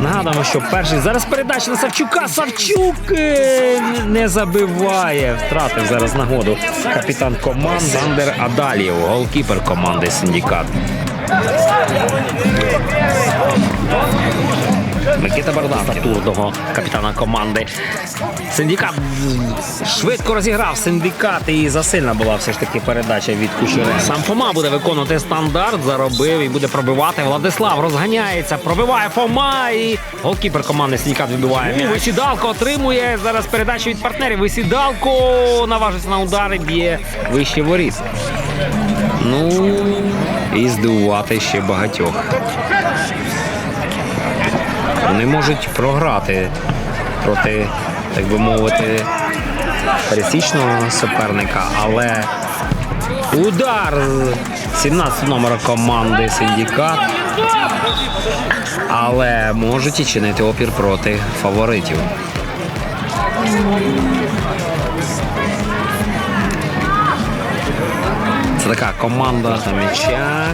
Нагадаємо, що перший зараз передача на Савчука. Савчук е, не забиває. Втратив зараз нагоду. Капітан команди Андер Адалієв, голкіпер команди Синдикат. Микита Бардак, статурного капітана команди. Синдикат швидко розіграв синдикат і засильна була все ж таки передача від Кучера. Сам Фома буде виконувати стандарт, заробив і буде пробивати. Владислав розганяється, пробиває Фома і голкіпер команди Синдикат вибиває. м'яч. Висідалко отримує зараз передачу від партнерів. Висідалко наважиться на удари, б'є вище воріт. Ну і здивувати ще багатьох. Вони можуть програти проти, так би мовити, пересічного суперника, але удар 17 номера команди Синдикат. Але можуть і чинити опір проти фаворитів. Це така команда на м'яча.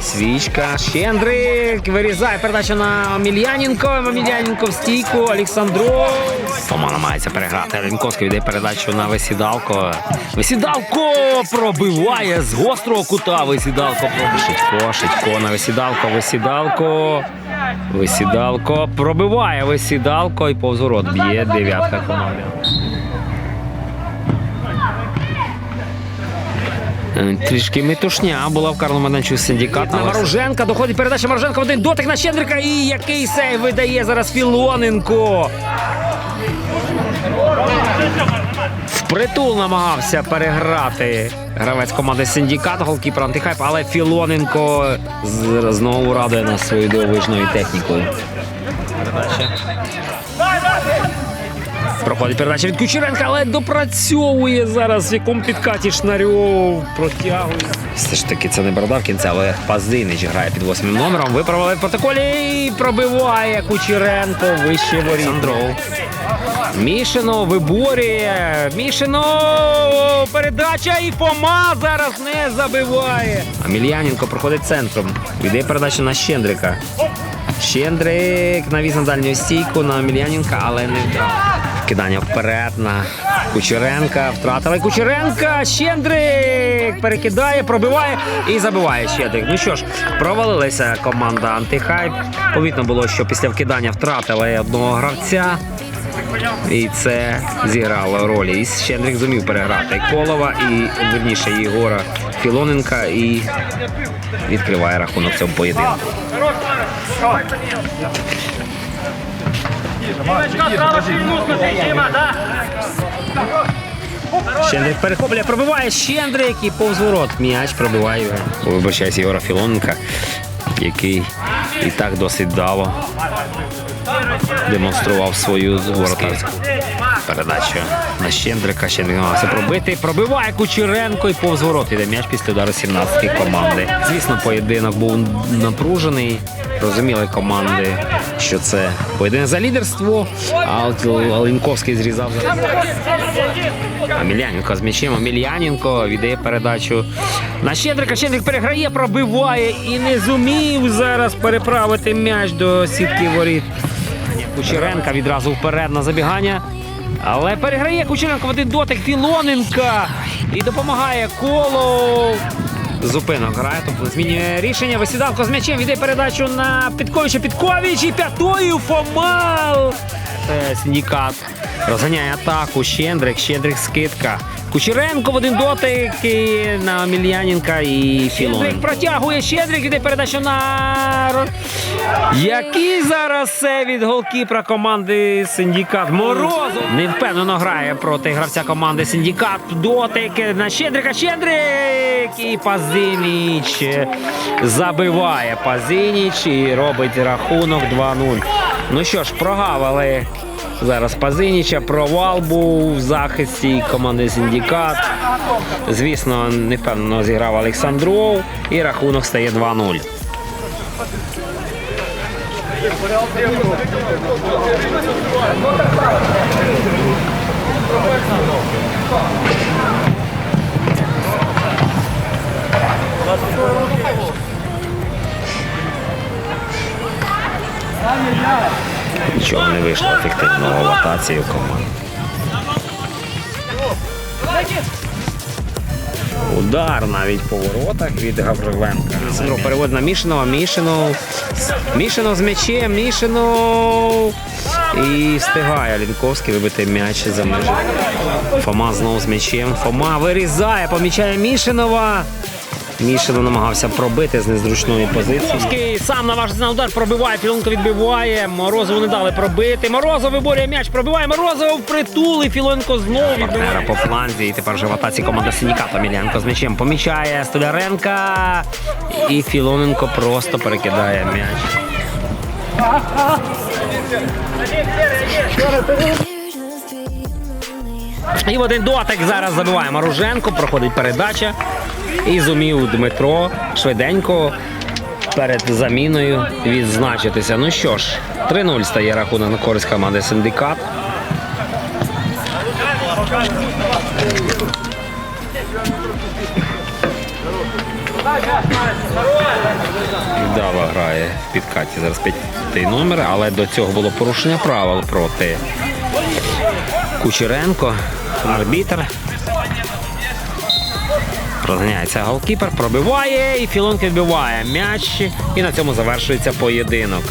Свічка. Щендрик. Вирізає передача на Омельяненко. Омельяненко в стійку. Олександров. Фома намагається переграти. Ренковський віддає передачу на Весідалко. Весідалко пробиває з гострого кута. Весідалко пробиває. Шитько, Шитько на Весідалко. Весідалко. Весідалко пробиває Весідалко і повз б'є дев'ятка команди. Трішки метушня була в карному майданчику синдикат. На Маруженка доходить передача Маруженка один дотик на Щендрика. І який сейв видає зараз Філоненко. Впритул намагався переграти гравець команди Синдикат, голкіпер антихайп, але Філоненко знову радує нас своєю дивовижною технікою. Передача. Проходить передача від Кучеренка, але допрацьовує зараз, в якому підкаті Шнарьов протягує. Все ж таки, це не Бородар кінця, але Паздинич грає під восьмим номером. Виправили в протоколі і пробиває Кучеренко вище воріт. Мішино виборює. Мішино передача і Фома зараз не забиває. А Мільяненко проходить центром. Віддає передачу на Щендрика. Щендрик навіз на дальню стійку на Мільяненка, але не вдав. Кидання вперед на Кучеренка. Втратили Кучеренка. Щендрик перекидає, пробиває і забиває Щендрик. Ну що ж, провалилася команда антихайп. Повітно було, що після вкидання втратили одного гравця. І це зіграло роль. І Щендрик зумів переграти Колова і верніше Єгора Філоненка і відкриває рахунок цього поєдинку. Щендрик перехоплює, пробиває Щендрик і повз ворот. М'яч пробиває. його. Вибачаюсь Єгора Філоненка, який і так досить дало демонстрував свою воротарську передачу на Щендрика. Щендрик намагався пробити. Пробиває Кучеренко і повз ворот. Іде м'яч після удару 17-ї команди. Звісно, поєдинок був напружений. Розуміли команди, що це поєдинок за лідерство. А Линковський зрізав. А з м'ячем. А віддає передачу на Щендрика. Щендрик переграє, пробиває і не зумів зараз переправити м'яч до сітки воріт. Кучеренка відразу вперед на забігання. Але переграє Кучеренко в один дотик Філоненка і допомагає коло. Зупинок грає, тобто змінює рішення. Висідавко з м'ячем йде передачу на Підковича. Підкович і п'ятою Фомал. Це розганяє атаку. Щендрик, Щендрик скидка. Кучеренко в один дотик і на Мільяненка і Філоненко. Протягує Щендрик, іде передачу на який зараз це від голкіпера команди Синдікат Морозов невпевнено грає проти гравця команди Синдікат. Дотик на Щендрика. Щендрик і Пазиніч забиває Пазиніч і робить рахунок 2-0. Ну що ж, прогавили зараз Пазиніча. Провал був в захисті команди Синдікат. Звісно, невпевнено зіграв Олександров і рахунок стає 2-0. Нічого не вийшло ефективного в команди. Удар навіть по воротах від Гавриленка. Сидоров переводить на Мішинова. Мішинов. Мішинов з м'ячем. Мішинов. І встигає Лінковський вибити м'яч за межі. Фома знову з м'ячем. Фома вирізає, помічає Мішинова. Мішинов намагався пробити з незручної позиції. Лінковський сам наважиться на удар, пробиває, Філонко відбиває. Морозову не дали пробити. Морозов виборює м'яч, пробиває Морозов впритул і Філонко знову відбиває. по фланзі. І тепер вже в атаці команда Синіка. Мілянко з м'ячем помічає Столяренка. І Філоненко просто перекидає м'яч. І в один дотик зараз забиває Маруженко, проходить передача. І зумів Дмитро швиденько перед заміною відзначитися. Ну що ж, 3-0 стає рахунок на користь команди Синдикат. Віддава грає в підкаті зараз п'ятий номер, але до цього було порушення правил проти Кучеренко, арбітр. Розганяється голкіпер, пробиває і Філонки вбиває м'яч. І на цьому завершується поєдинок.